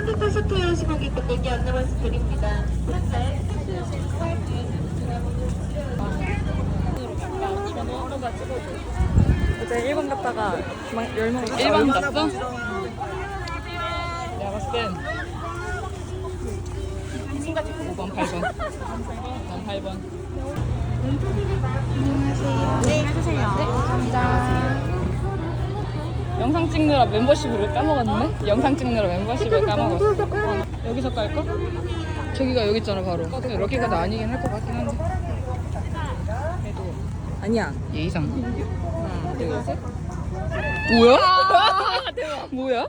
선택해서 투여하신 고객분들께 안내 말씀드립니다. 현재 어제 1번 갔다가 막 열망 1번 갔어? 내가 봤을 땐 순간 찍고 5번, 8번. 난 8번. 네 해주세요 감사합니다 영상 찍느라 멤버십을 까먹었네? 영상 찍느라 멤버십을 까먹었어. 여기서 깔까? 저기가 여기 있잖아, 바로. 근데 여기가 나 아니긴 할 것 같긴 한데. 그래도 아니야 예의상. 하나, 둘, 셋. 뭐야? 뭐야?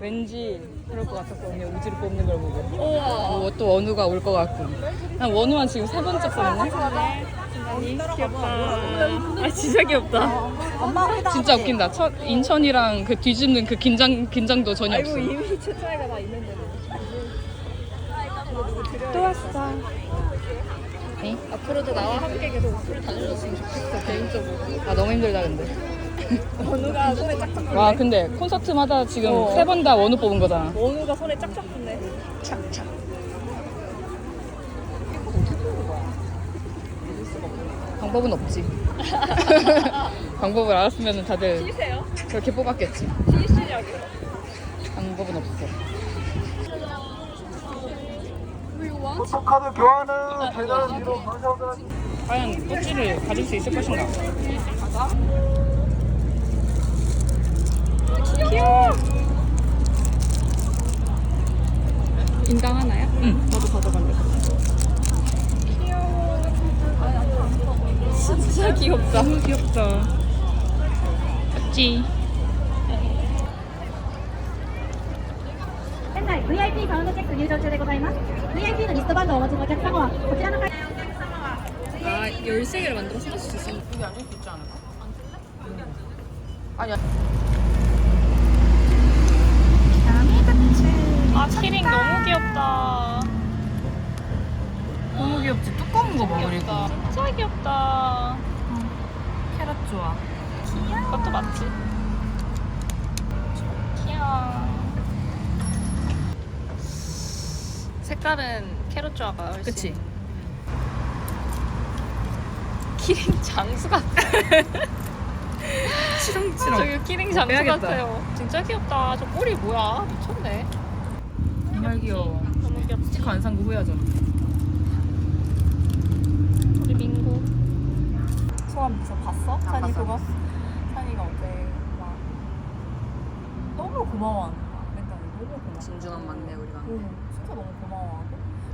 왠지 그럴 것 같았어 언니 우지를 뽑는 걸 보고 어, 또 원우가 올 것 같고 난 원우만 지금 세 번째 뽑네 귀엽다. 아 진짜 귀엽다. 진짜 웃긴다. 첫 인천이랑 그 뒤집는 그 긴장, 긴장도 전혀 없어 이미 최 차이가 다 있는데 또 왔어. 네? 앞으로도 나와 함께 계속 술을 다녀줬으면 좋겠어 개인적으로. 아 너무 힘들다 근데. 원우가 손에 짝짝 붙네. 와 근데 콘서트마다 지금 어. 세 번 다 원우 뽑은 거잖아. 원우가 손에 짝짝 붙네 방법은 없지. 방법을 알았으면 다들 쉬세요. 그렇게 뽑았겠지. 쉬시냐고요 방법은 없어. 카드 교환은 배달은 뒤로 감사합니다. 과연 꽃지를 가질 수 있을 것인가 인당하나요? 응 나도 가져갈래 진짜 귀엽다 너무 귀엽다 맞지 現在 VIP カウントチェック入場中でございます VIP のリストバンドをお持ちのお客様はこちらの会 아 13개를 만들어서 쓸 수 있어 여기 앉을 수 있지 않을까? 아니야 아 키링 너무 귀엽다 너무 귀엽지 두꺼운 거 봐, 그리고 귀엽다 진짜 귀엽다 좋아. 그것도 맞지? 귀여워. 색깔은 캐럿 조아가 훨씬 그치? 키링 장수 같아. 치렁치렁. 저기 키링 장수 빼야겠다. 같아요. 진짜 귀엽다. 저 꼬리 뭐야? 미쳤네. 정말 귀여워. 너무 귀엽지. 스티커 안 산 거 후회하잖아 우리 민구 소감 저 봤어? 산이 봤어. 그거? 산이가 어제 막 너무 고마워하는 거야. 맨날 너무 고마워. 진중한 막내 우리가 응, 진짜 너무 고마워하고.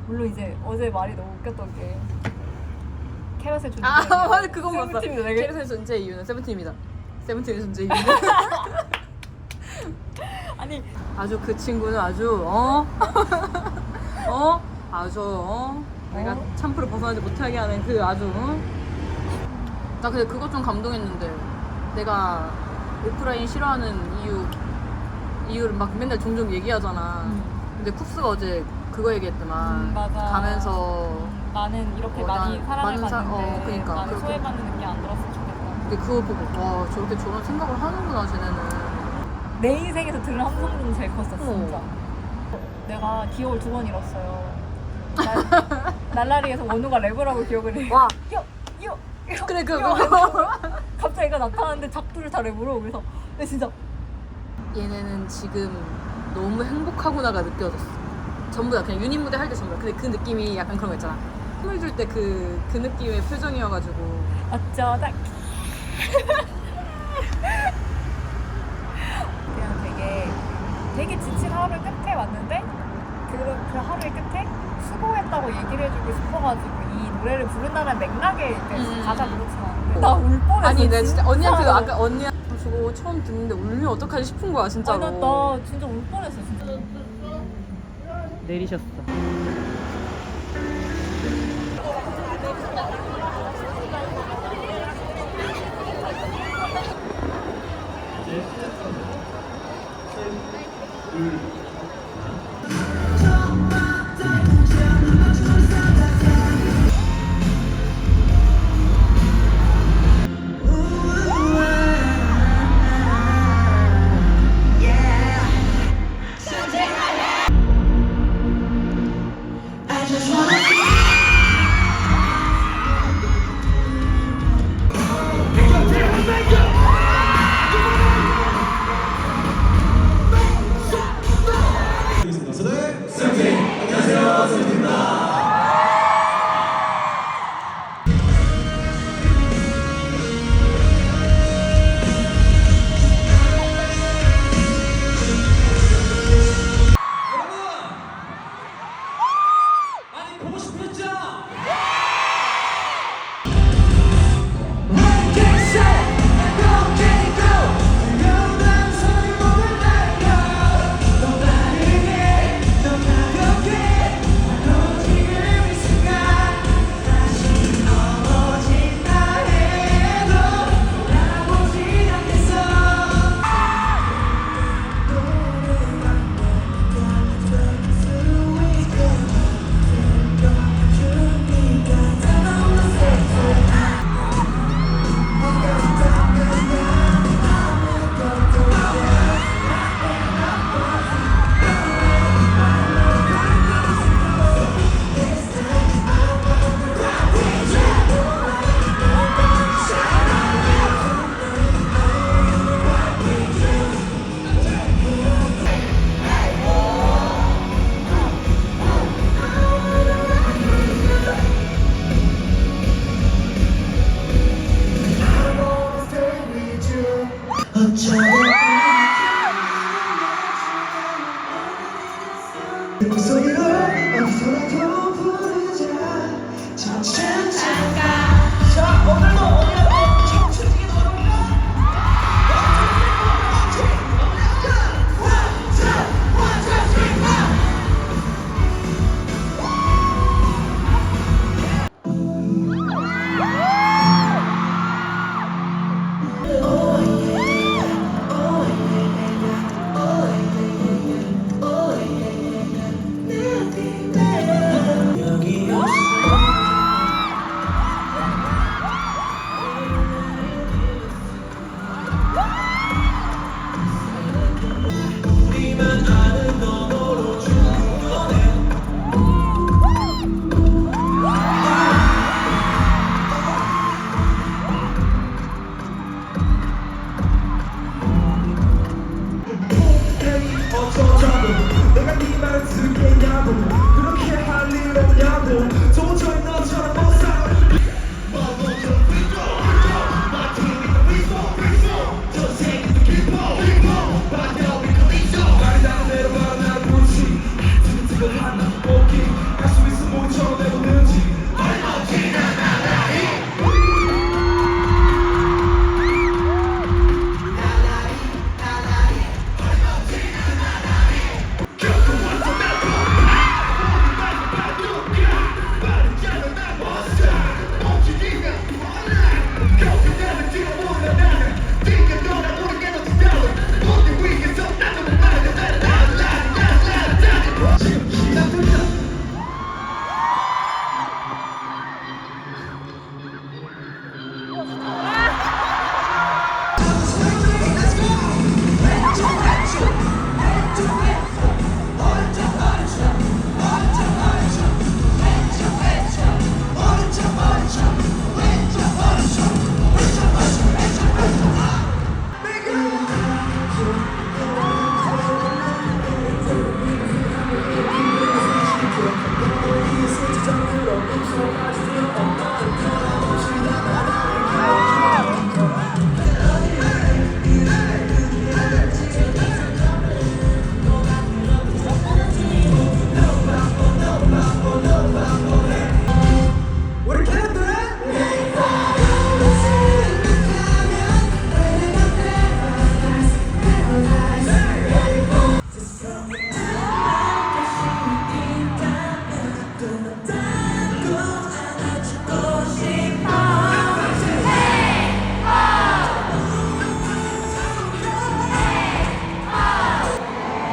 물론 이제 어제 말이 너무 웃겼던 게 캐럿의 존재. 아 맞아 그거 되게. 캐럿의 존재 이유는 세븐틴입니다 세븐틴의 존재 이유는 아니 아주 그 친구는 아주 어? 어? 아주 어? 내가 어? 참프를 벗어나지 못하게 하는 그 아주 어? 나 근데 그것 좀 감동했는데 내가 오프라인 싫어하는 이유 이유를 막 맨날 종종 얘기하잖아 근데 쿱스가 어제 그거 얘기했더만 음, 맞아. 가면서 나는 이렇게 어, 많이 난- 사랑을 많은 사- 받는데 어, 그니까. 나는 그렇게. 소외받는 느낌 안 들었으면 좋겠다. 근데 그거 보고 와 저렇게 저런 생각을 하는구나 쟤네는 내 인생에서 들은 함성은 제일 컸어 진짜. 어. 내가 기억을 두 번 잃었어요. 날- 날라리에서 원우가 랩을 하고 기억을 해. 와 요! 그래 요! 그거 갑자기 얘가 나타났는데 작두를 다 랩으로 그래서 근데 진짜 얘네는 지금 너무 행복하구나가 느껴졌어. 전부 다 그냥 유닛 무대 할 때 전부 다. 근데 그 느낌이 약간 그런 거 있잖아. 힘을 줄 때 그 그 느낌의 표정이어가지고 어쩌다 그냥 되게 되게 지친 하루 끝에 왔는데 그, 그 하루의 끝에 수고했다고 얘기를 해주고 싶어가지고 이 노래를 부른다는 맥락에 음. 가사 그렇지만 나울 뻔했어 아니 내가 진짜 언니한테 진짜로. 아까 언니 아, 저거 처음 듣는데 울면 어떡하지 싶은 거야 진짜로. 아니, 나, 나 진짜 울 뻔했어 진짜 내리셨어.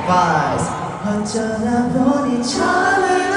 Vibes. 어쩌다 보니 처음으로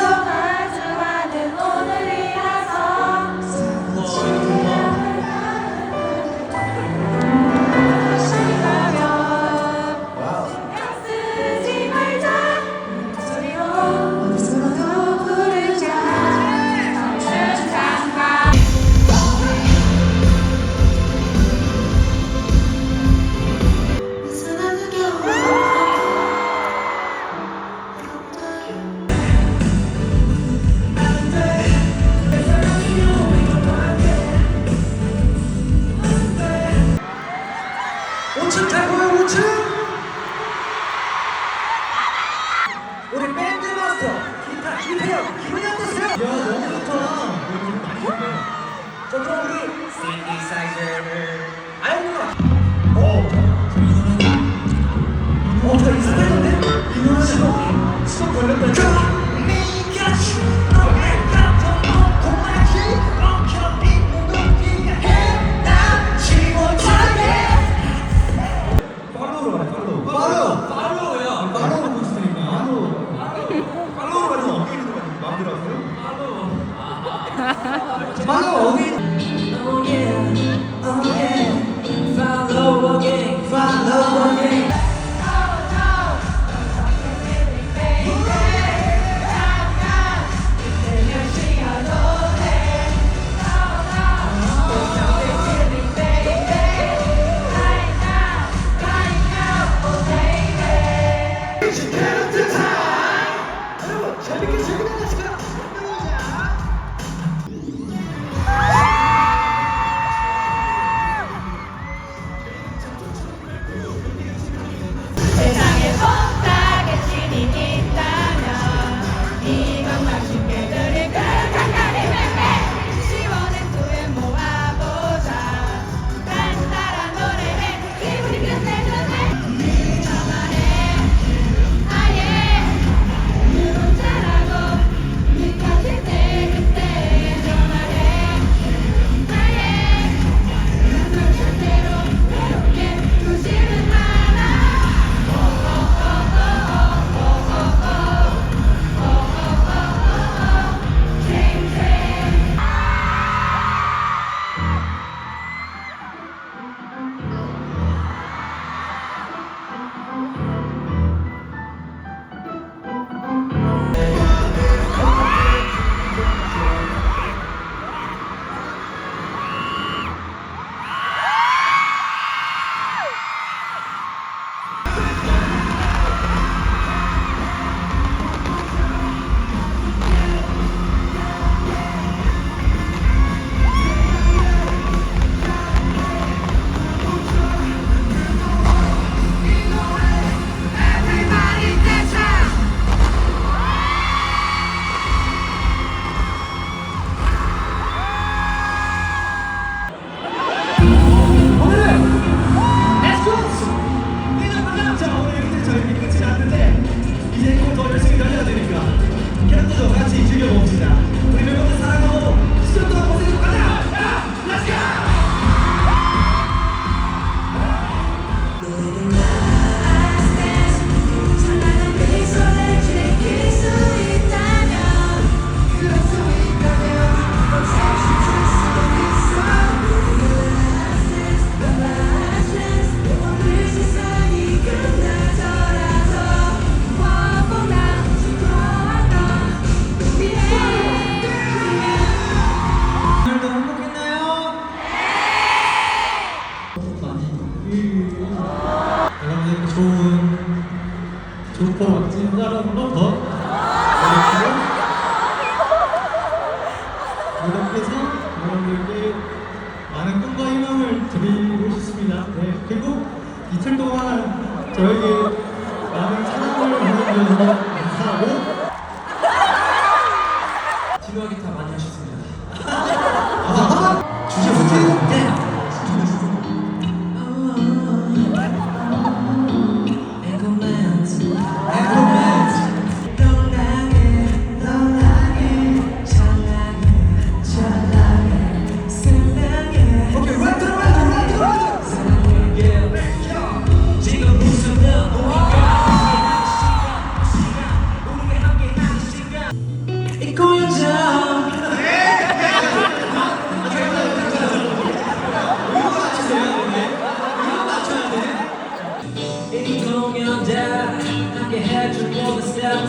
기가 기타 많이 하셨습니다.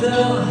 The.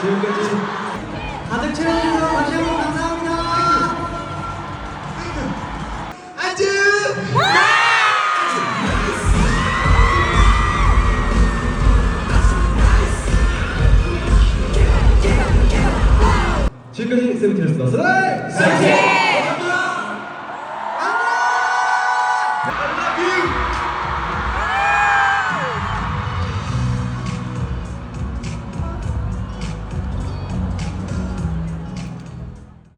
지금까지 가득 채워주세요.